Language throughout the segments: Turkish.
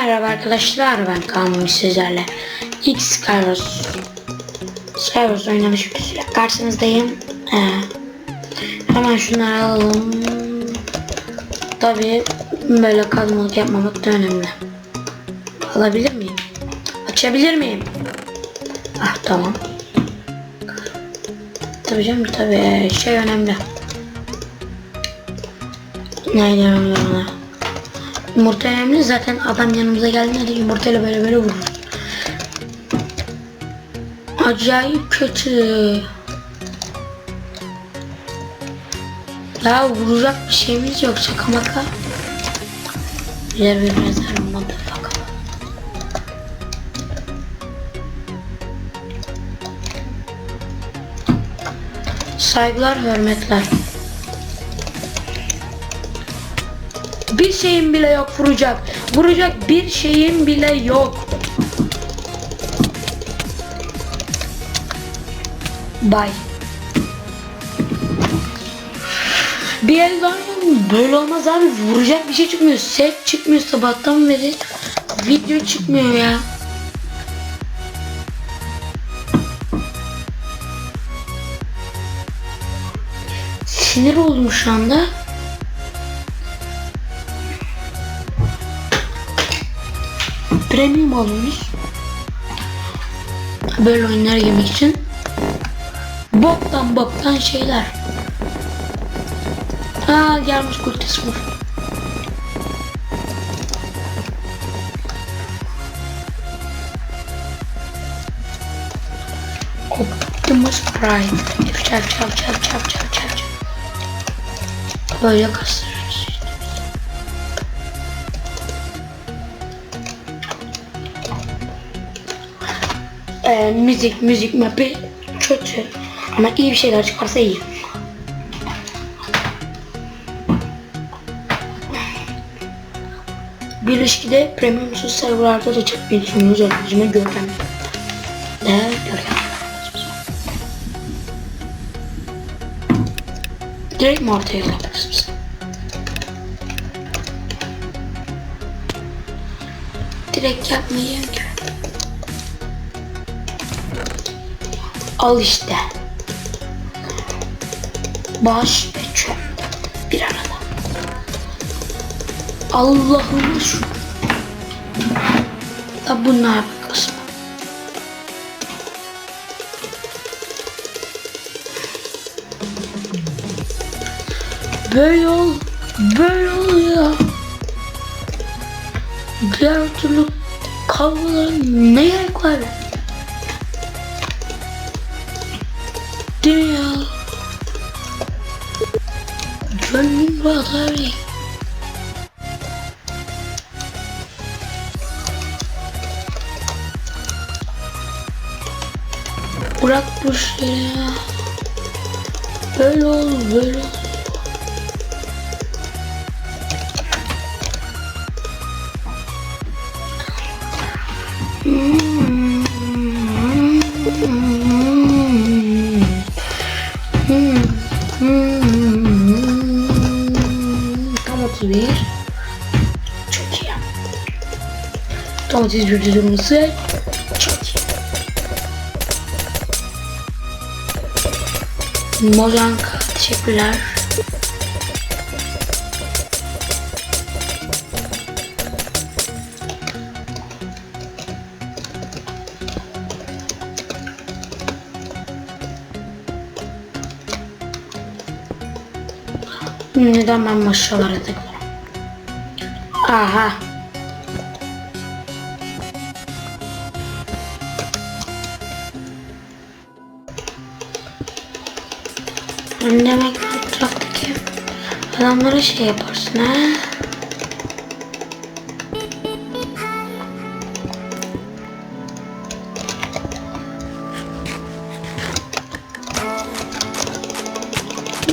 Merhaba arkadaşlar ben Kaan sizlerle X Skyros Skyros oynamış üzere karşınızdayım ee, Hemen şunları alalım Tabi böyle kazmalık yapmamak da önemli Alabilir miyim? Açabilir miyim? Ah tamam Tabi canım tabi şey önemli Neydi önemli? Yumurta önemli zaten adam yanımıza geldiğinde de yumurtayla böyle böyle vurur. Acayip kötü. Ya vuracak bir şeyimiz yok şaka maka. Birer bir mezarım motherfucker. Saygılar, hürmetler. Bir şeyim bile yok vuracak. Vuracak bir şeyim bile yok. Bye. Bir el var? Böyle olmaz abi. Vuracak bir şey çıkmıyor. Set çıkmıyor sabahtan beri. Video çıkmıyor ya. Sinir oldum şu anda. Premium alıyoruz. Böyle oyunlar girmek için. Boktan boktan şeyler. Aa gelmiş Kultis vur. Optimus Prime. Çap çap çap çap çap çap. Böyle kastırırız. Ee, müzik müzik mapi kötü ama iyi bir şeyler çıkarsa iyi. Bir ilişkide premiumsuz serverlarda da çıkmayı düşünüyoruz öğrencime Görkem. Ne? Görkem. Direkt mi ortaya yapıyorsunuz? Direkt yapmayacağım ki. Al işte. Baş ve çöp bir arada. Allah'ım şu. Da bunlar bir kısmı. Böyle ol. Böyle ol ya. Diğer türlü kavgaların ne gerek var? Mi ya? Gönlüm rahat abi. Bırak bu işleri ya. Böyle. Tam 31. Çok iyi. Domates vücudumuzu çok iyi. Mozanka teşekkürler. Neden ben maşalara tıklıyorum? Aha. Ben demek etraftaki adamlara şey yaparsın ha?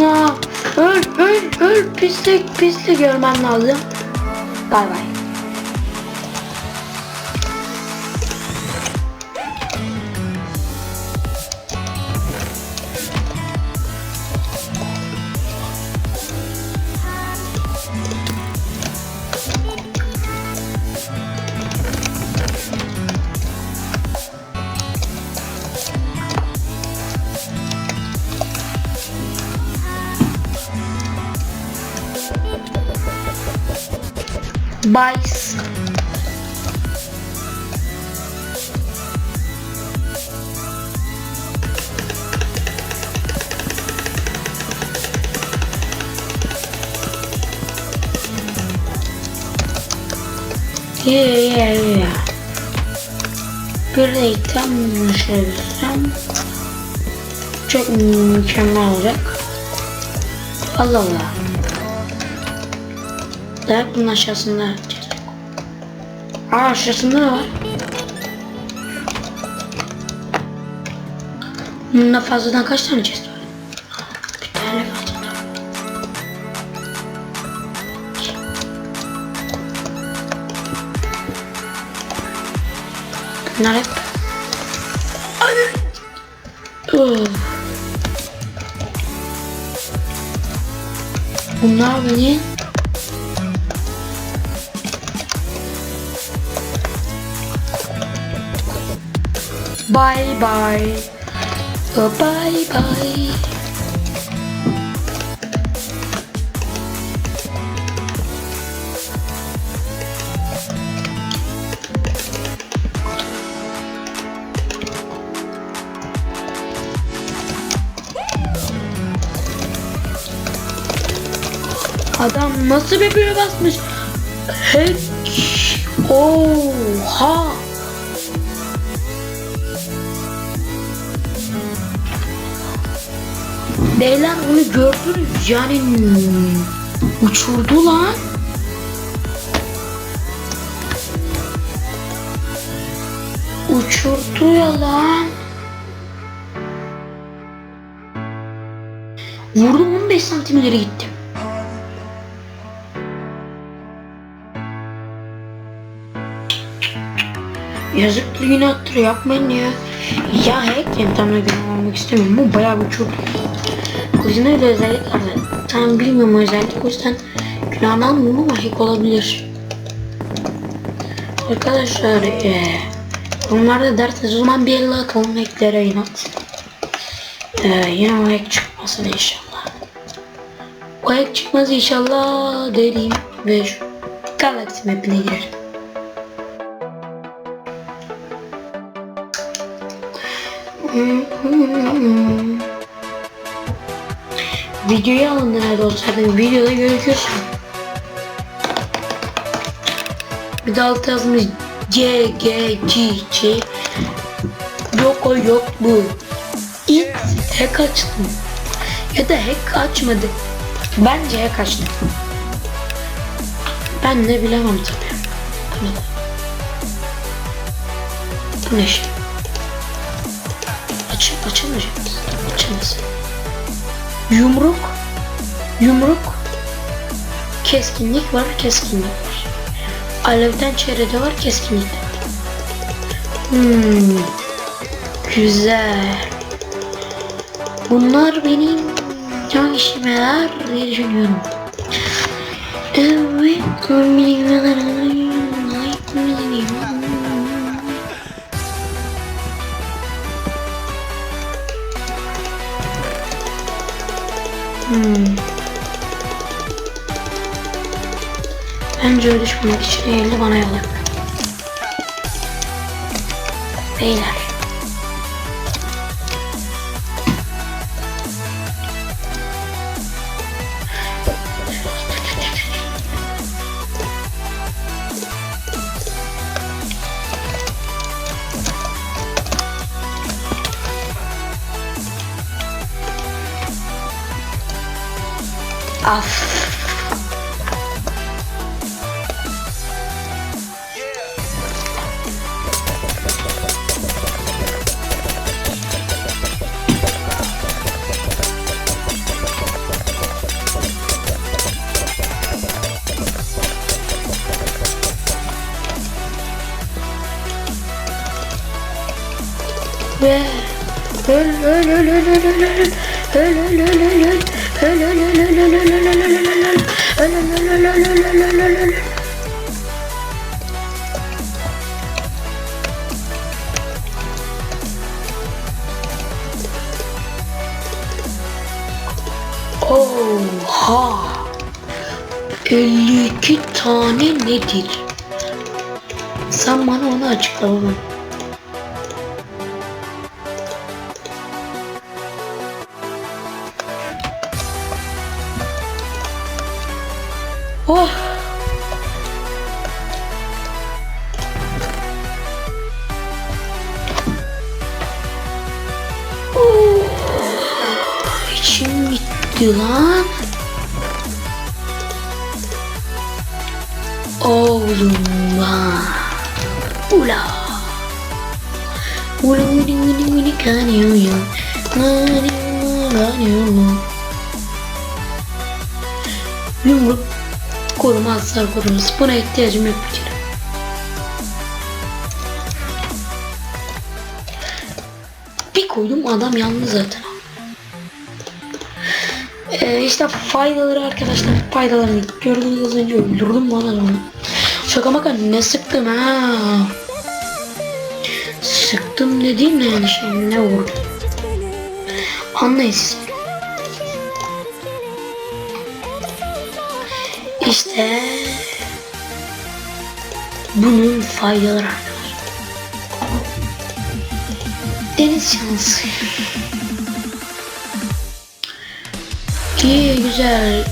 Ya öl öl öl pislik pislik görmem lazım. 拜拜 Spice. Yeah, yeah, yeah. De tam düşünürsem çok mükemmel olacak. Allah Allah. Так, у нас сейчас на... А, сейчас на... Ну, на фазу на качество чувствую. Погнали. У нас меня Bye bye. Oh, bye bye. Adam nasıl bir büyü basmış? Hiç. Gördünüz yani uçurdu lan. Uçurdu ya lan. Vurdum 15 santim ileri gittim. Yazıktır günahtır yapmayın ya. Ya hack günah almak istemiyorum. Bu bayağı bir çok. Kılıcında öyle özellik. Tam bilmiyorum özellik. O yüzden günahını almıyorum ama hack olabilir. Arkadaşlar eee yorumlarda derseniz o zaman bir elle atalım hacklere inat. Eee yine o hack çıkmasın inşallah. O hack çıkmaz inşallah derim ve şu Galaxy map'ine girerim. Videoyu alın nerede olsaydı videoda gözüküyorsun. Bir de alt yazmış C G G C Yok o yok bu. İlk hack açtım. Ya da hack açmadı. Bence hack açtı. Ben ne bilemem tabii. Bu ne şey? Aç, açılmayacak. Açılmasın. Yumruk. Yumruk. Keskinlik var, keskinlik var. Alevden çevrede var, keskinlik var. Hmm. Güzel. Bunlar benim can işime yarar diye düşünüyorum. Evet, Hmm. Bence öyle düşmemek için eğildi bana yol yapıyor. Beyler. Af. Ve öl öl öl öl öl öl öl öl öl öl öl Oha! 52 tane nedir? Sen bana onu açıkla oğlum. Oh! Oh! İçim gitti lan. Oğlum lan. Ula. Ula uli uli uli kanıyor ya. Kanıyor kanıyor. Yumruk koruma hasar koruması. Buna ihtiyacım yok bir kere. Bir koydum adam yalnız zaten. Ee, işte faydaları arkadaşlar faydalarını gördüğünüz az önce öldürdüm bana onu. Şaka maka ne sıktım ha. Sıktım dediğim yani şey ne vurdum. Anlayın siz. İşte bunun faydaları arkadaşlar. Deniz şansı. İyi güzel.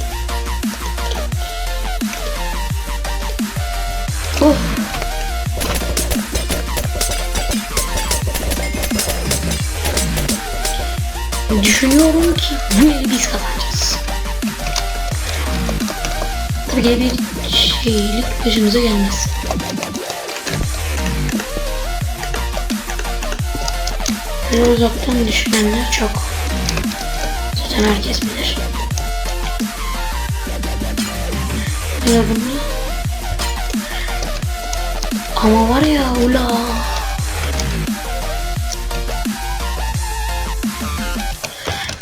Of. Düşünüyorum ki bu eli biz kazanacağız. Ki bir şeylik başımıza gelmez. Böyle uzaktan düşünenler çok. Zaten herkes bilir. Ne bunu? Ama var ya ula.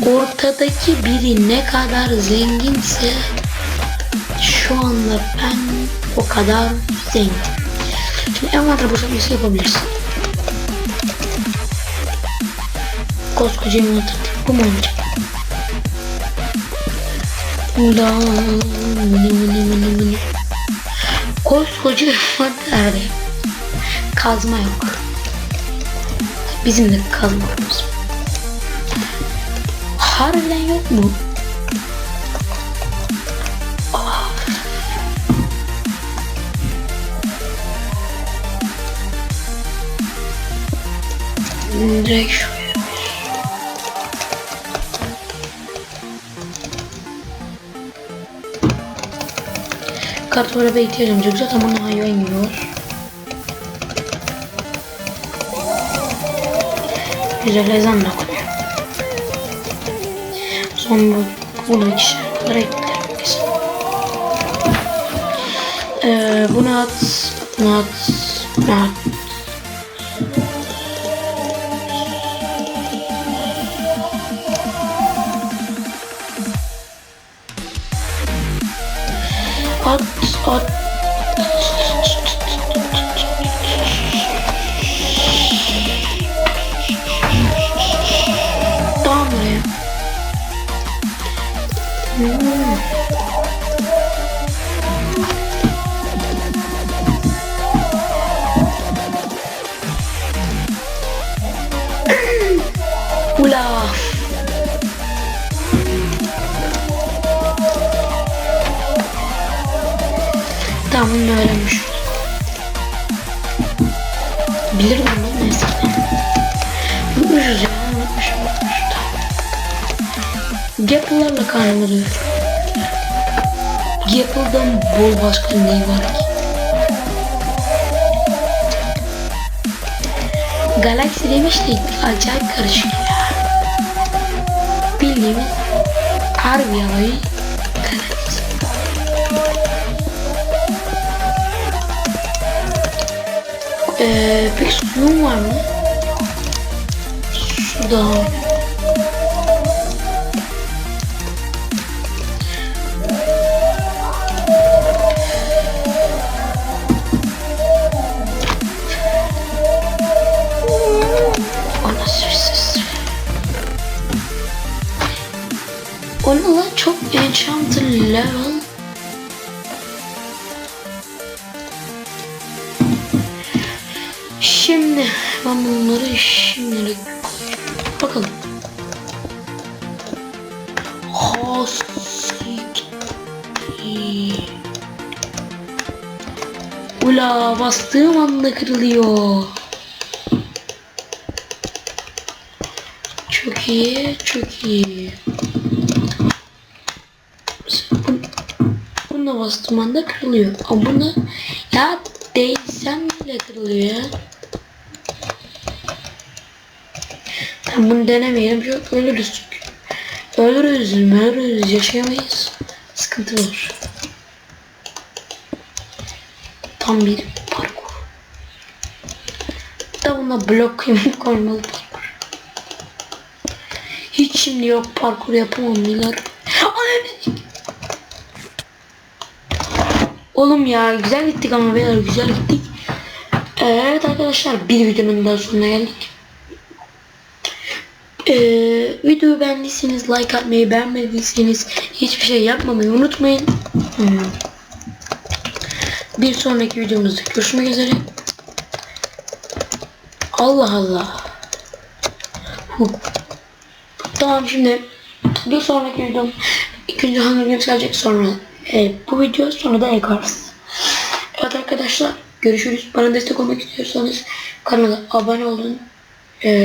Ortadaki biri ne kadar zenginse anda ben o kadar zengin. Şimdi envanter boşaltması yapabilirsin. Koskoca envanter bu mu olacak? Mini. Koskoca envanterde kazma yok. Bizim de kazmamız. Harbiden yok mu? Direkt şuraya. Kart araba ihtiyacım yok. Zaten bana hayvan yiyor. Güzel ezan da okunuyor. Son bu, şeyler eklerim kesin. Ee, bunu at, bunu at, bunu. At, Tamam bunu öğrenmiş. Bilirim bunu neyse. Unutmuşuz ya unutmuşum unutmuşum. Gapple'larla karnımı doyur. Gapple'dan bol başka neyi var ki? Galaxy demiştik acayip karışık ya. Bildiğimiz harbi yalayı Ee, peki suyun var mı? Süresiz. O çok enchanted level. Bunları şimdilik bakalım. Hasik. Ula bastığım anda kırılıyor. Çok iyi, çok iyi. Bu- Buna bastığım anda kırılıyor. Ama buna ya değsem bile kırılıyor ya. Ben bunu denemeyelim. Çok ölürüz. Ölürüz, ölürüz. Yaşayamayız. Sıkıntı var. Tam bir parkur. Da buna blok kıyım koymalı parkur. Hiç şimdi yok parkur yapamam Milar. Oğlum ya güzel gittik ama beyler güzel gittik. Evet arkadaşlar bir videonun daha sonuna geldik. Ee, videoyu beğendiyseniz like atmayı beğenmediyseniz hiçbir şey yapmamayı unutmayın. Hmm. Bir sonraki videomuzda görüşmek üzere. Allah Allah. Huh. Tamam şimdi bir sonraki videom ikinci Hunger Games gelecek sonra e, bu video sonra da Egars. Evet arkadaşlar görüşürüz. Bana destek olmak istiyorsanız kanala abone olun. E,